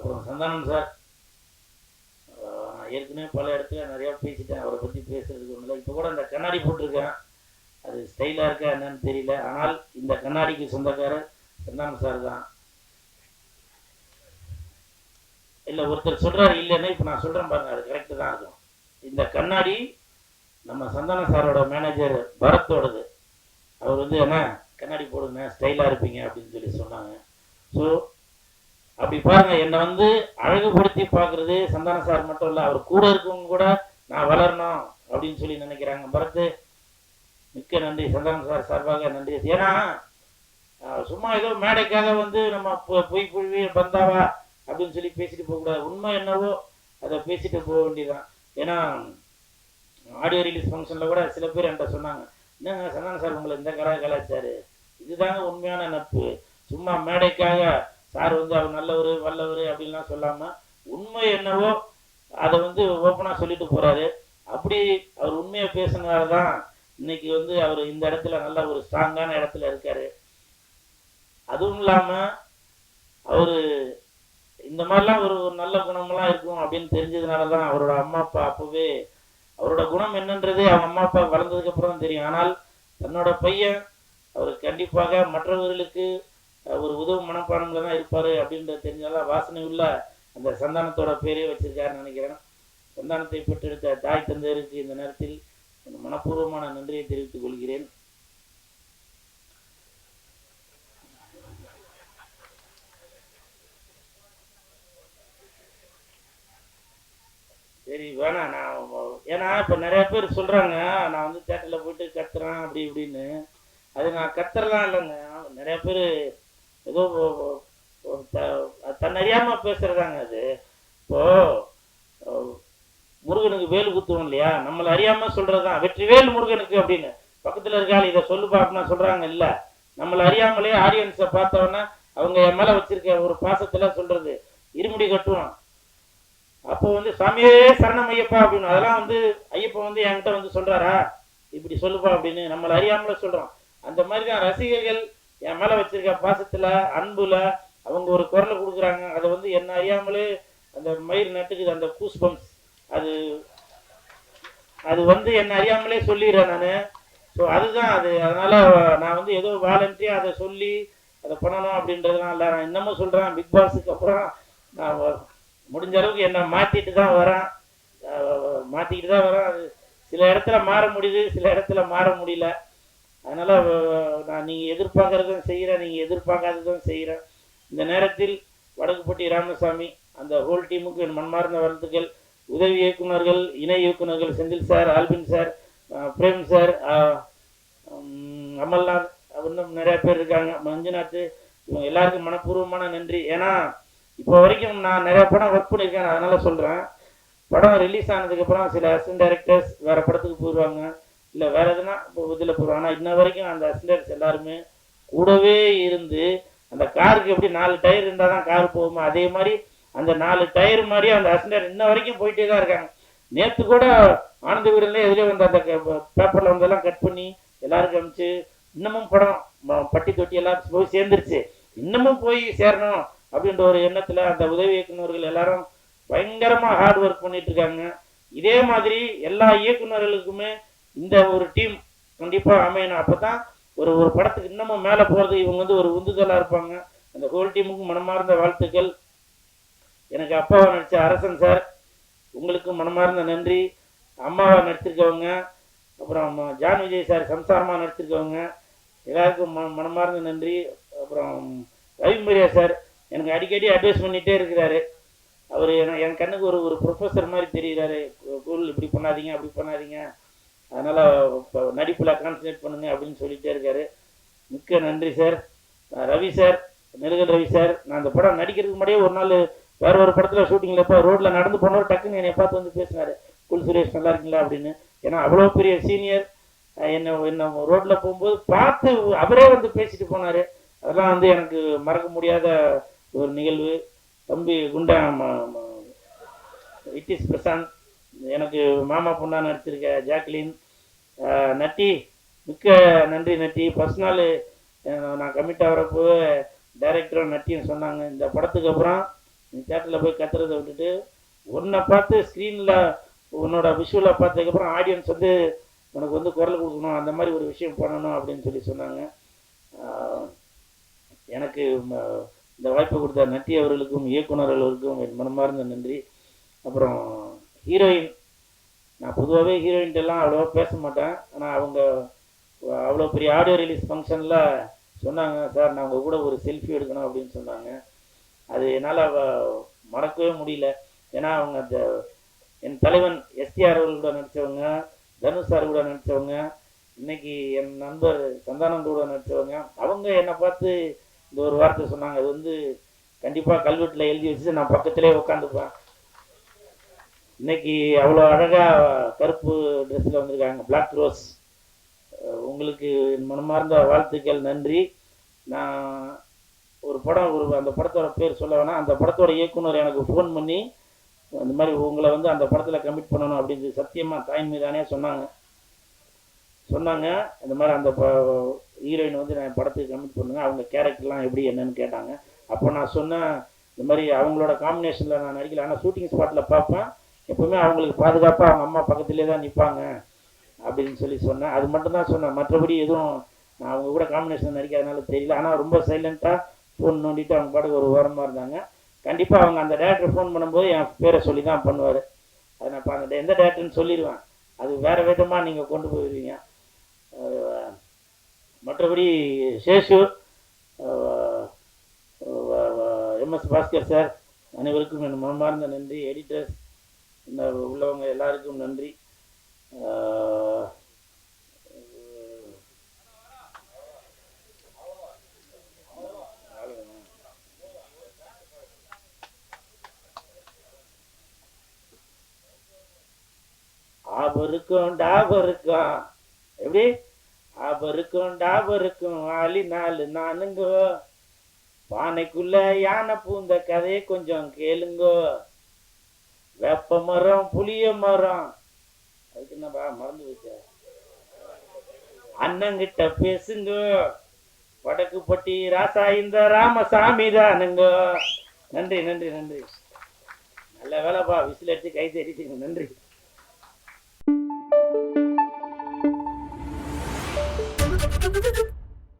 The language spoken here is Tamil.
அப்புறம் சந்தானம் சார். நான் ஏற்கனவே பல இடத்துல நிறையா பேசிட்டேன். அவரை பற்றி பேசுறதுக்கு ஒன்றும் இல்லை. இப்போ கூட அந்த கண்ணாடி போட்டிருக்கேன். அது ஸ்டைலாக இருக்கா என்னன்னு தெரியல. ஆனால் இந்த கண்ணாடிக்கு சொந்தக்காரர் சந்தானம் சார் தான். இல்லை ஒருத்தர் சொல்கிறாரு இல்லைன்னா இப்போ நான் சொல்கிறேன் பாருங்க. அது கரெக்டு தான் இருக்கும். இந்த கண்ணாடி நம்ம சந்தான சாரோட மேனேஜர் பரத்தோடது. அவர் வந்து என்ன கண்ணாடி போடுங்க ஸ்டைலாக இருப்பீங்க அப்படின்னு சொல்லி சொன்னாங்க. ஸோ அப்படி பாருங்க என்னை வந்து அழகுபடுத்தி பார்க்கறது சந்தான சார் மட்டும் இல்லை அவர் கூட இருக்கவங்க கூட நான் வளரணும் அப்படின்னு சொல்லி நினைக்கிறாங்க. பரத்து மிக்க நன்றி சந்தான சார் சார்பாக நன்றி. ஏன்னா சும்மா ஏதோ மேடைக்காக வந்து நம்ம பொய் புழுவி பந்தாவா அப்படின்னு சொல்லி பேசிட்டு போகக்கூடாது உண்மை என்னவோ அதை பேசிட்டு போக வேண்டியதுதான். ஏன்னா ஆடியோ ரிலீஸ் ஃபங்க்ஷனில் கூட சில பேர் என்கிட்ட சொன்னாங்க என்னங்க சந்தான சார் உங்களை இந்த கலா கலாச்சாரு இதுதாங்க உண்மையான நட்பு. சும்மா மேடைக்காக சார் வந்து அவர் நல்லவர் வல்லவர் அப்படின்லாம் சொல்லாமல் உண்மை என்னவோ அதை வந்து ஓப்பனாக சொல்லிட்டு போகிறாரு அப்படி அவர் உண்மையை பேசுனதால தான் இன்னைக்கு வந்து அவர் இந்த இடத்துல நல்ல ஒரு ஸ்ட்ராங்கான இடத்துல இருக்காரு. அதுவும் இல்லாமல் அவர் இந்த மாதிரிலாம் ஒரு ஒரு நல்ல குணமெல்லாம் இருக்கும் அப்படின்னு தெரிஞ்சதுனால தான் அவரோட அம்மா அப்பா அப்போவே அவரோட குணம் என்னன்றது அவங்க அம்மா அப்பா வளர்ந்ததுக்கு அப்புறம் தான் தெரியும். ஆனால் தன்னோட பையன் அவர் கண்டிப்பாக மற்றவர்களுக்கு ஒரு உதவு மனப்பான்மையில தான் இருப்பார் அப்படின்றது தெரிஞ்சாலும் வாசனை உள்ள அந்த சந்தானத்தோட பேரே வச்சிருக்காருன்னு நினைக்கிறேன். சந்தானத்தை பெற்றெடுத்த தாய் தந்தையருக்கு இந்த நேரத்தில் மனப்பூர்வமான நன்றியை தெரிவித்துக் கொள்கிறேன். சரி வேணா நான் ஏன்னா இப்போ நிறைய பேர் சொல்கிறாங்க நான் வந்து தேட்டரில் போயிட்டு கத்துறேன் அப்படி இப்படின்னு. அது நான் கத்துறலாம் இல்லைங்க. நிறைய பேர் ஏதோ தன்னறியாம ஒ- தன்னறியாமல் பேசுகிறதாங்க அது. இப்போ முருகனுக்கு வேல் குத்துவோம் இல்லையா? நம்மளை அறியாமல் சொல்கிறது தான் வெற்றிவேல் முருகனுக்கு அப்படின்னு. பக்கத்தில் இருக்காள் இதை சொல்லு பாப்பனா சொல்கிறாங்க இல்லை. நம்மளை அறியாமலே ஆடியன்ஸை பார்த்தோன்னா அவங்க என் மேலே வச்சிருக்க ஒரு பாசத்தில் சொல்கிறது இருமுடி கட்டுவோம் அப்போ வந்து சாமியே சரணம் ஐயப்பா அப்படின்னு. அதெல்லாம் வந்து ஐயப்பா வந்து என்கிட்ட வந்து சொல்றாரா? இப்படி சொல்லுப்பா அப்படின்னு நம்மளை அறியாமல சொல்றோம். அந்த மாதிரி தான் ரசிகர்கள் என் மேல வச்சிருக்க பாசத்துல அன்புல அவங்க ஒரு குரலை கொடுக்குறாங்க. அதை வந்து என்ன அறியாமலே அந்த மயிர் நட்டுக்குது அந்த கூஸ் பம்ப்ஸ் அது அது வந்து என்ன அறியாமலே சொல்லிடுறேன் நான். ஸோ அதுதான் அது. அதனால நான் வந்து ஏதோ வாலண்டியா அதை சொல்லி அதை பண்ணணும் அப்படின்றதுலாம் இல்லை. நான் இன்னமும் சொல்றேன் பிக் பாஸுக்கு அப்புறம் நான் முடிஞ்ச அளவுக்கு என்னை மாற்றிட்டு தான் வரேன். அஹ் மாற்றிக்கிட்டு தான் வரேன். அது சில இடத்துல மாற முடியுது சில இடத்துல மாற முடியல. அதனால் நான் நீங்கள் எதிர்பார்க்கறதும் செய்கிறேன் நீங்கள் எதிர்பார்க்காததும் செய்கிறேன் இந்த நேரத்தில் வடக்குப்பட்டி ராமசாமி அந்த ஹோல் டீமுக்கு என் மன்மார்ந்த வாழ்த்துக்கள். உதவி இயக்குனர்கள் இணை இயக்குநர்கள் Senthil sir Albin sir Prem sir Amalnath இன்னும் நிறைய பேர் இருக்காங்க. மஞ்சுநாத் இவங்க எல்லாருக்கும் மனப்பூர்வமான நன்றி. ஏன்னா இப்போ வரைக்கும் நான் நிறைய படம் ஒர்க் பண்ணியிருக்கேன் அதனால சொல்கிறேன் படம் ரிலீஸ் ஆனதுக்கப்புறம் சில அசிஸ்டன்ட் டைரக்டர்ஸ் வேறு படத்துக்கு போயிடுவாங்க இல்லை வேற எதுனா இப்போ இதில் போயிடுவாங்க ஆனால் இன்ன வரைக்கும் அந்த அசிலர்ஸ் எல்லாருமே கூடவே இருந்து அந்த காருக்கு எப்படி நாலு டயர் இருந்தால் தான் கார் போகுமா அதே மாதிரி அந்த நாலு டயர் மாதிரி அந்த அசிலர் இன்ன வரைக்கும் போயிட்டே தான் இருக்காங்க. நேற்று கூட ஆனந்த வீடுல எதிரே வந்து அந்த பேப்பரில் வந்தெல்லாம் கட் பண்ணி எல்லாருக்கும் அமிச்சு இன்னமும் படம் பட்டி தொட்டி எல்லாம் போய் சேர்ந்துருச்சு. இன்னமும் போய் சேரணும் அப்படின்ற ஒரு எண்ணத்துல அந்த உதவி இயக்குனர்கள் எல்லாரும் பயங்கரமா ஹார்ட் ஒர்க் பண்ணிட்டு இருக்காங்க. இதே மாதிரி எல்லா இயக்குனர்களுக்குமே இந்த ஒரு டீம் கண்டிப்பா அமையணும். அப்பதான் ஒரு ஒரு படத்துக்கு இன்னமும் மேல போறது இவங்க வந்து ஒரு உந்துதலா இருப்பாங்க. அந்த ஹோல் டீமுக்கும் மனமார்ந்த வாழ்த்துக்கள். எனக்கு அப்பாவை நடிச்ச அரசன் சார் உங்களுக்கு மனமார்ந்த நன்றி. அம்மாவை நடிச்சிருக்கவங்க அப்புறம் ஜான் விஜய் சார் சம்சாரமா நடிச்சிருக்கவங்க எல்லாருக்கும் மனமார்ந்த நன்றி. அப்புறம் ரவிமரியா சார் எனக்கு அடிக்கடி அட்வைஸ் பண்ணிகிட்டே இருக்கிறாரு. அவர் என் கண்ணுக்கு ஒரு ஒரு ப்ரொஃபஸர் மாதிரி தெரிகிறாரு கோல் இப்படி பண்ணாதீங்க அப்படி பண்ணாதீங்க. அதனால் இப்போ நடிப்பில் கான்சன்ட்ரேட் பண்ணுங்க அப்படின்னு சொல்லிகிட்டே இருக்காரு. மிக்க நன்றி சார் ரவி சார் நெருகல் ரவி சார் நான் அந்த படம் நடிக்கிறதுக்கு முன்னாடியே ஒரு நாள் வேற ஒரு படத்தில் ஷூட்டிங்கில் இப்போ ரோட்டில் நடந்து போனவர் டக்குன்னு என்னை பார்த்து வந்து பேசினாரு. குல் சுரேஷ் நல்லா இருக்கீங்களா? அப்படின்னு. ஏன்னா அவ்வளோ பெரிய சீனியர் என்ன என்ன ரோட்டில் போகும்போது பார்த்து அவரே வந்து பேசிட்டு போனார். அதெல்லாம் வந்து எனக்கு மறக்க முடியாத ஒரு நிகழ்வு. தம்பி குண்டா இட் இஸ் பிரசாந்த். எனக்கு மாமா பொண்ணா நடிச்சிருக்க ஜாக்லின் நட்டி மிக்க நன்றி நட்டி. ஃபர்ஸ்ட் நாள் நான் கமிட் ஆகிறப்போ டைரக்டரும் நட்டியும் சொன்னாங்க. இந்த படத்துக்கு அப்புறம் நீ தேட்டரில் போய் கத்துறதை விட்டுட்டு உன்னை பார்த்து ஸ்க்ரீனில் உன்னோட விஷுவலாக பார்த்ததுக்கப்புறம் ஆடியன்ஸ் வந்து உனக்கு வந்து குரல் கொடுக்கணும் அந்த மாதிரி ஒரு விஷயம் பண்ணணும் அப்படின்னு சொல்லி சொன்னாங்க. எனக்கு இந்த வாய்ப்பு கொடுத்த நட்டி அவர்களுக்கும் இயக்குனர் அவர்களுக்கும் என் மனமார்ந்த நன்றி. அப்புறம் ஹீரோயின் நான் பொதுவாகவே ஹீரோயின்ட்டெல்லாம் அவ்வளோவா பேச மாட்டேன். ஆனால் அவங்க அவ்வளோ பெரிய ஆடியோ ரிலீஸ் ஃபங்க்ஷனில் சொன்னாங்க சார் நான் உங்கள் கூட ஒரு செல்ஃபி எடுக்கணும் அப்படின்னு சொன்னாங்க. அது என்னால் மறக்கவே முடியல. ஏன்னா அவங்க அந்த என் தலைவன் எஸ்டிஆர் அவர்கள் கூட நடித்தவங்க தனுஷ் சார் கூட நடித்தவங்க இன்னைக்கு என் நண்பர் சந்தானந்த் கூட நடித்தவங்க அவங்க என்னை பார்த்து இந்த ஒரு வார்த்தை சொன்னாங்க. அது வந்து கண்டிப்பாக கல்வெட்டில் எழுதி வச்சு நான் பக்கத்திலே உட்காந்துப்பேன். இன்னைக்கு அவ்வளோ அழகாக கருப்பு ட்ரெஸ்ஸில் வந்திருக்காங்க. பிளாக் ரோஸ் உங்களுக்கு என் மனமார்ந்த வாழ்த்துக்கள் நன்றி. நான் ஒரு படம் ஒரு அந்த படத்தோட பேர் சொல்ல வேணாம். அந்த படத்தோட இயக்குனர் எனக்கு ஃபோன் பண்ணி அந்த மாதிரி உங்களை வந்து அந்த படத்தில் கமிட் பண்ணணும் அப்படின்னு சத்தியமாக தாய் மீதானே சொன்னாங்க. சொன்னாங்க இந்த மாதிரி அந்த ஹீரோயின் வந்து நான் படத்துக்கு கமிட் பண்ணுங்க. அவங்க கேரக்டர்லாம் எப்படி என்னன்னு கேட்டாங்க. அப்போ நான் சொன்னேன் இந்த மாதிரி அவங்களோட காம்பினேஷனில் நான் நடிக்கல. ஆனால் ஷூட்டிங் ஸ்பாட்டில் பார்ப்பேன். எப்பவுமே அவங்களுக்கு பாதுகாப்பாக அவங்க அம்மா பக்கத்துலேயே தான் நிற்பாங்க அப்படின்னு சொல்லி சொன்னேன் அது மட்டும் தான் சொன்னேன். மற்றபடி எதுவும் நான் அவங்க கூட காம்பினேஷன் நடிக்காதனால தெரியல. ஆனால் ரொம்ப சைலண்ட்டாக ஃபோன் நோண்டிட்டு அவங்க பாட்டுக்கு ஒரு ஓரமாக இருந்தாங்க. கண்டிப்பாக அவங்க அந்த டேரக்டர் ஃபோன் பண்ணும்போது என் பேரை சொல்லி தான் பண்ணுவார். அதை நான் இப்போ அந்த எந்த டேரக்டர்னு சொல்லிடுவேன். அது வேறு விதமாக நீங்கள் கொண்டு போயிடுவீங்க மற்றபடி சேஷு எம்எஸ் பாஸ்கர் சார் அனைவருக்கும் என் மனமார்ந்த நன்றி. எடிட்டர்ஸ் இந்த உள்ளவங்க எல்லாருக்கும் நன்றி. அஹ் ஆபருக்கும் டாபருக்கும். எப்படி? ஆபருக்கும் டாபருக்கும் ஆளி நாலு நானுங்கோ பானைக்குள்ள யானை பூந்த கதையை கொஞ்சம் கேளுங்கோ. வேப்ப மரம் புளிய மரம். அதுக்கு என்னப்பா மறந்து வச்ச அண்ணங்கிட்ட பேசுங்க. வடக்குப்பட்டி ராசா இந்த ராமசாமி தானுங்க நன்றி நன்றி நன்றி. நல்ல வேலைப்பா விசில் அடிச்சு கை தட்டிட்டீங்க நன்றி.